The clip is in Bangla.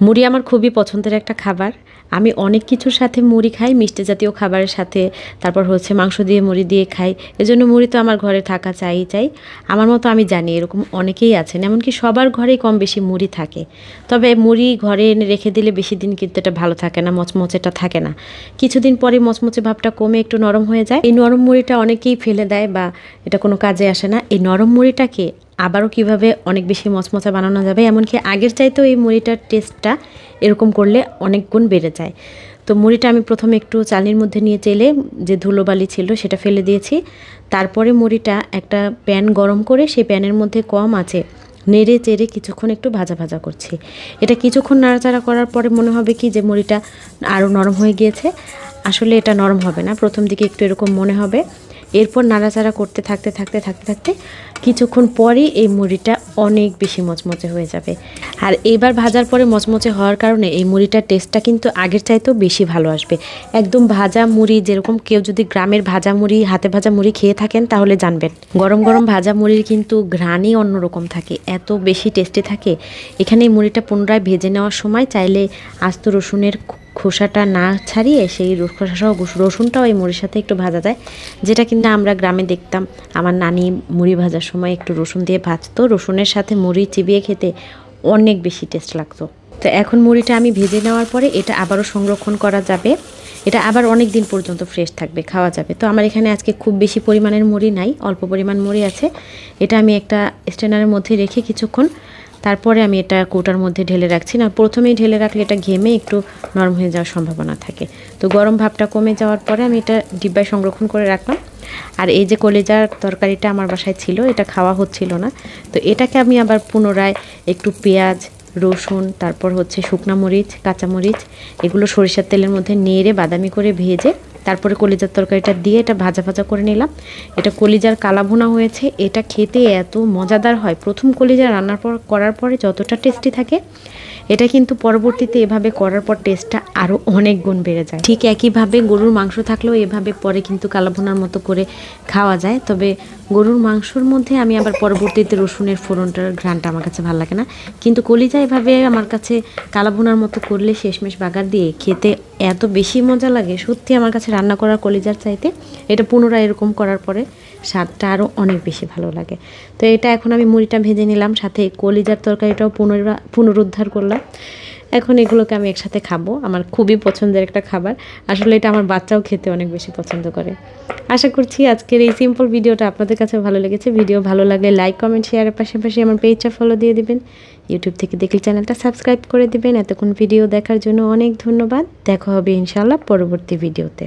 মুড়ি আমার খুবই পছন্দের একটা খাবার। আমি অনেক কিছুর সাথে মুড়ি খাই, মিষ্টি জাতীয় খাবারের সাথে। তারপর হচ্ছে মাংস দিয়ে মুড়ি দিয়ে খাই। এজন্য মুড়ি তো আমার ঘরে থাকা চাই চাই। আমার মতো আমি জানি, এরকম অনেকেই আছেন। এমনকি সবার ঘরেই কম বেশি মুড়ি থাকে। তবে মুড়ি ঘরে এনে রেখে দিলে বেশি দিন কিন্তু এটা ভালো থাকে না, মচমচেটা থাকে না। কিছুদিন পরে মচমচে ভাবটা কমে একটু নরম হয়ে যায়। এই নরম মুড়িটা অনেকেই ফেলে দেয় বা এটা কোনো কাজে আসে না। এই নরম মুড়িটাকে আবারও কীভাবে অনেক বেশি মচমচা বানানো যাবে, এমনকি আগের চাইতেও এই মুড়িটার টেস্টটা এরকম করলে অনেক গুণ বেড়ে যায়। তো মুড়িটা আমি প্রথমে একটু চালনির মধ্যে নিয়ে চেলে যে ধুলোবালি ছিল সেটা ফেলে দিয়েছি। তারপরে মুড়িটা একটা প্যান গরম করে সেই প্যানের মধ্যে কম আছে, নেড়ে চেড়ে কিছুক্ষণ একটু ভাজা ভাজা করছি। এটা কিছুক্ষণ নাড়াচাড়া করার পরে মনে হবে কি যে মুড়িটা আরও নরম হয়ে গিয়েছে। আসলে এটা নরম হবে না, প্রথম দিকে একটু এরকম মনে হবে। এরপর নাড়াচাড়া করতে, থাকতে থাকতে থাকতে থাকতে কিছুক্ষণ পরেই এই মুড়িটা অনেক বেশি মচমচে হয়ে যাবে। আর এবার ভাজার পরে মচমচে হওয়ার কারণে এই মুড়িটার টেস্টটা কিন্তু আগের চাইতেও বেশি ভালো আসবে। একদম ভাজা মুড়ি, যেরকম কেউ যদি গ্রামের ভাজা মুড়ি, হাতে ভাজা মুড়ি খেয়ে থাকেন তাহলে জানবেন। গরম গরম ভাজা মুড়ির কিন্তু ঘ্রাণই অন্যরকম থাকে, এত বেশি টেস্টি থাকে। এখানে এই মুড়িটা পুনরায় ভেজে নেওয়ার সময় চাইলে আস্ত রসুনের খোসাটা না ছাড়িয়ে সেই খোসা সহ রসুনটাও এই মুড়ির সাথে একটু ভাজা যায়, যেটা কিন্তু আমরা গ্রামে দেখতাম। আমার নানি মুড়ি ভাজার সময় একটু রসুন দিয়ে ভাজতো। রসুনের সাথে মুড়ি চিবিয়ে খেতে অনেক বেশি টেস্ট লাগতো। তো এখন মুড়িটা আমি ভেজে নেওয়ার পরে এটা আবারও সংরক্ষণ করা যাবে। এটা আবার অনেক দিন পর্যন্ত ফ্রেশ থাকবে, খাওয়া যাবে। তো আমার এখানে আজকে খুব বেশি পরিমাণের মুড়ি নাই, অল্প পরিমাণ মুড়ি আছে। এটা আমি একটা স্ট্যান্ডারের মধ্যে রেখে কিছুক্ষণ তারপরে আমি এটা কৌটার মধ্যে ঢেলে রাখছি। না, প্রথমেই ঢেলে রাখলে এটা ঘেমে একটু নরম হয়ে যাওয়ার সম্ভাবনা থাকে। তো গরম ভাবটা কমে যাওয়ার পরে আমি এটা ডিব্বায় সংরক্ষণ করে রাখলাম। আর এই যে কলেজার তরকারিটা আমার বাসায় ছিল, এটা খাওয়া হচ্ছিল না। তো এটাকে আমি আবার পুনরায় একটু পেঁয়াজ, রসুন, তারপর হচ্ছে শুকনা মরিচ, কাঁচামরিচ, এগুলো সরিষার তেলের মধ্যে নেড়ে বাদামি করে ভেজে তারপরে কলিজার তরকারিটা দিয়ে এটা ভাজা ভাজা করে নিলাম। এটা কলিজার কালাভুনা হয়েছে, এটা খেতে এত মজাদার হয়। প্রথম কলিজা রান্নার পর করার পরে যতটা টেস্টি থাকে এটা কিন্তু পরবর্তীতে এভাবে করার পর টেস্টটা আরও অনেক গুণ বেড়ে যায়। ঠিক একইভাবে গরুর মাংস থাকলেও এভাবে পরে কিন্তু কালাভুনার মতো করে খাওয়া যায়। তবে গরুর মাংসর মধ্যে আমি আবার পরবর্তীতে রসুনের ফোড়নটার ঘ্রানটা আমার কাছে ভালো লাগে না। কিন্তু কলিজা এভাবে আমার কাছে কালাভুনার মতো করলে শেষমেশ বাগার দিয়ে খেতে এত বেশি মজা লাগে, সত্যি আমার কাছে রান্না করার কলিজার চাইতে এটা পুনরায় এরকম করার পরে স্বাদটা আরও অনেক বেশি ভালো লাগে। তো এটা এখন আমি মুড়িটা ভেজে নিলাম, সাথে কলিজার তরকারিটাও পুনরা, পুনরুদ্ধার করলাম। এখন এগুলোকে আমি একসাথে খাব। আমার খুবই পছন্দের একটা খাবার। আসলে এটা আমার বাচ্চাও খেতে অনেক বেশি পছন্দ করে। আশা করছি আজকের এই সিম্পল ভিডিওটা আপনাদের কাছে ভালো লেগেছে। ভিডিও ভালো লাগলে লাইক কমেন্ট শেয়ারের পাশাপাশি আমার পেজটা ফলো দিয়ে দিবেন। ইউটিউব থেকে দেখলে চ্যানেলটা সাবস্ক্রাইব করে দিবেন। এতক্ষণ ভিডিও দেখার জন্য অনেক ধন্যবাদ। দেখা হবে ইনশাল্লাহ পরবর্তী ভিডিওতে